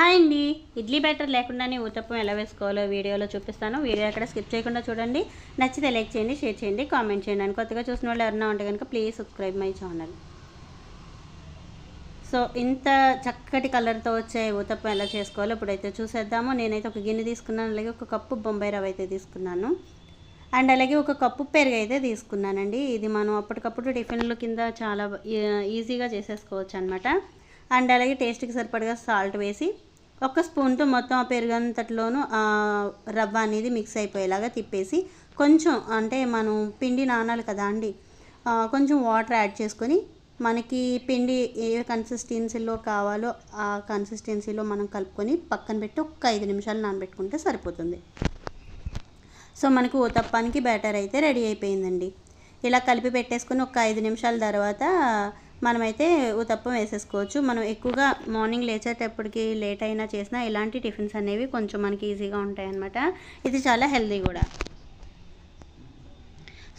Hi అండి. Idli batter లేకుండానే ఊతప్పం ఎలా వేసుకోవాలో వీడియోలో చూపిస్తాను. వీడియో ఎక్కడ స్కిప్ చేయకుండా చూడండి. నచ్చితే లైక్ చేయండి షేర్ చేయండి కామెంట్ చేయండి. అని కొత్తగా చూసిన వాళ్ళు ఎవరైనా ఉంటే కనుక please subscribe my channel so ఇంత చక్కటి కలర్తో వచ్చే ఊతప్పం ఎలా చేసుకోవాలో ఇప్పుడైతే చూసేద్దాము. నేనైతే ఒక గిన్నె తీసుకున్నాను. అలాగే ఒక కప్పు బొంబాయి రవ్వ అయితే తీసుకున్నాను. అండ్ అలాగే ఒక కప్పు పెరుగు అయితే తీసుకున్నానండి. ఇది మనం అప్పటికప్పుడు టిఫిన్ల కింద చాలా ఈ- ఈజీగా చేసేసుకోవచ్చు అనమాట అండ్ అలాగే టేస్ట్కి సరిపడగా సాల్ట్ వేసి ఒక స్పూన్తో మొత్తం ఆ పెరుగంతట్లోనూ ఆ రవ్వ అనేది మిక్స్ అయిపోయేలాగా తిప్పేసి కొంచెం అంటే మనం పిండి నానాలి కదా అండి కొంచెం వాటర్ యాడ్ చేసుకొని మనకి పిండి ఏ కన్సిస్టెన్సీలో కావాలో ఆ కన్సిస్టెన్సీలో మనం కలుపుకొని పక్కన పెట్టి ఒక ఐదు నిమిషాలు నానబెట్టుకుంటే సరిపోతుంది. సో మనకు ఉతప్పానికి బ్యాటర్ అయితే రెడీ అయిపోయిందండి. ఇలా కలిపి పెట్టేసుకుని ఒక ఐదు నిమిషాల తర్వాత మనమైతే ఉతప్పం వేసేసుకోవచ్చు. మనం ఎక్కువగా మార్నింగ్ లేచేటప్పటికి లేట్ అయినా చేసినా ఇలాంటి టిఫిన్స్ అనేవి కొంచెం మనకి ఈజీగా ఉంటాయి అన్నమాట ఇది చాలా హెల్దీ కూడా.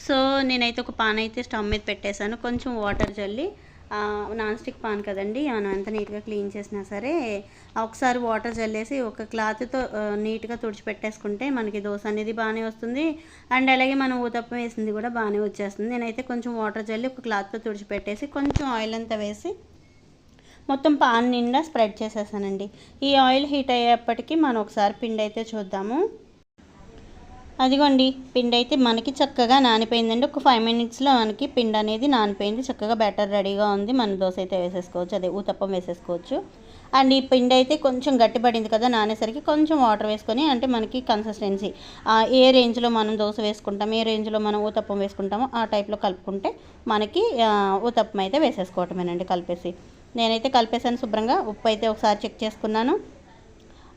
సో నేనైతే ఒక పాన్ అయితే స్టవ్ మీద పెట్టేశాను. కొంచెం వాటర్ చల్లి నాన్ స్టిక్ పాన్ కదండి మనం ఎంత నీట్గా క్లీన్ చేసినా సరే ఒకసారి వాటర్ చల్లేసి ఒక క్లాత్తో నీట్గా తుడిచిపెట్టేసుకుంటే మనకి దోశ అనేది బాగానే వస్తుంది. అండ్ అలాగే మనం ఊతప్పం వేసింది కూడా బాగానే వచ్చేస్తుంది. నేనైతే కొంచెం వాటర్ చల్లి ఒక క్లాత్తో తుడిచిపెట్టేసి కొంచెం ఆయిల్ అంతా వేసి మొత్తం పాన్ నిండా స్ప్రెడ్ చేసేసానండి. ఈ ఆయిల్ హీట్ అయ్యేప్పటికీ మనం ఒకసారి పిండి అయితే చూద్దాము. అదిగోండి పిండి అయితే మనకి చక్కగా నానిపోయిందండి. ఒక ఫైవ్ మినిట్స్లో మనకి పిండి అనేది నానిపోయింది. చక్కగా బ్యాటర్ రెడీగా ఉంది. మన దోశ అయితే వేసేసుకోవచ్చు అదే ఊతప్పం వేసేసుకోవచ్చు. అండ్ ఈ పిండి అయితే కొంచెం గట్టిపడింది కదా నానేసరికి కొంచెం వాటర్ వేసుకొని అంటే మనకి కన్సిస్టెన్సీ ఏ రేంజ్లో మనం దోశ వేసుకుంటాం ఏ రేంజ్లో మనం ఊతప్పం వేసుకుంటామో ఆ టైప్లో కలుపుకుంటే మనకి ఊతప్పం అయితే వేసేసుకోవటమేనండి కలిపేసి. నేనైతే కలిపేసాను శుభ్రంగా. ఉప్పు అయితే ఒకసారి చెక్ చేసుకున్నాను.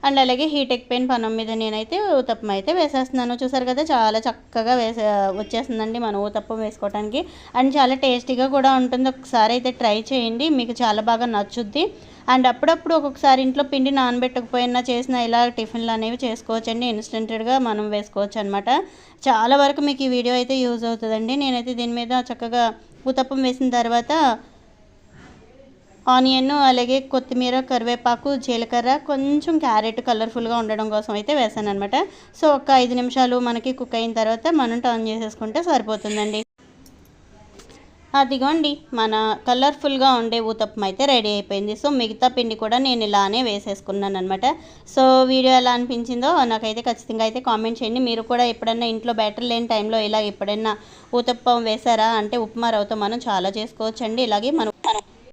అండ్ అలాగే హీట్ ఎక్కిపోయిన పనం మీద నేనైతే ఊతప్పం అయితే వేసేస్తున్నాను. చూసారు కదా చాలా చక్కగా వేసే వచ్చేస్తుందండి మనం ఊతప్పం వేసుకోవడానికి అండ్ చాలా టేస్టీగా కూడా ఉంటుంది. ఒకసారి అయితే ట్రై చేయండి మీకు చాలా బాగా నచ్చుద్ది. అండ్ అప్పుడప్పుడు ఒక్కొక్కసారి ఇంట్లో పిండి నానబెట్టకపోయినా చేసిన ఇలా టిఫిన్లు అనేవి చేసుకోవచ్చండి. ఇన్స్టెంటెడ్గా మనం వేసుకోవచ్చు అనమాట చాలా వరకు మీకు ఈ వీడియో అయితే యూజ్ అవుతుందండి. నేనైతే దీని మీద చక్కగా ఊతప్పం వేసిన తర్వాత ఆనియన్ అలాగే కొత్తిమీర కరివేపాకు జీలకర్ర కొంచెం క్యారెట్ కలర్ఫుల్గా ఉండడం కోసం అయితే వేసాను అనమాట సో ఒక ఐదు నిమిషాలు మనకి కుక్ అయిన తర్వాత మనం టర్న్ చేసేసుకుంటే సరిపోతుందండి. అదిగోండి మన కలర్ఫుల్గా ఉండే ఊతప్పం అయితే రెడీ అయిపోయింది. సో మిగతా పిండి కూడా నేను ఇలానే వేసేసుకున్నాను అనమాట సో వీడియో ఎలా అనిపించిందో నాకైతే ఖచ్చితంగా అయితే కామెంట్ చేయండి. మీరు కూడా ఎప్పుడైనా ఇంట్లో బ్యాటర్ లేని టైంలో ఇలా ఎప్పుడైనా ఊతప్పం వేసారా అంటే ఉప్మా రవ్వతో మనం చాలా చేసుకోవచ్చండి. ఇలాగే మనం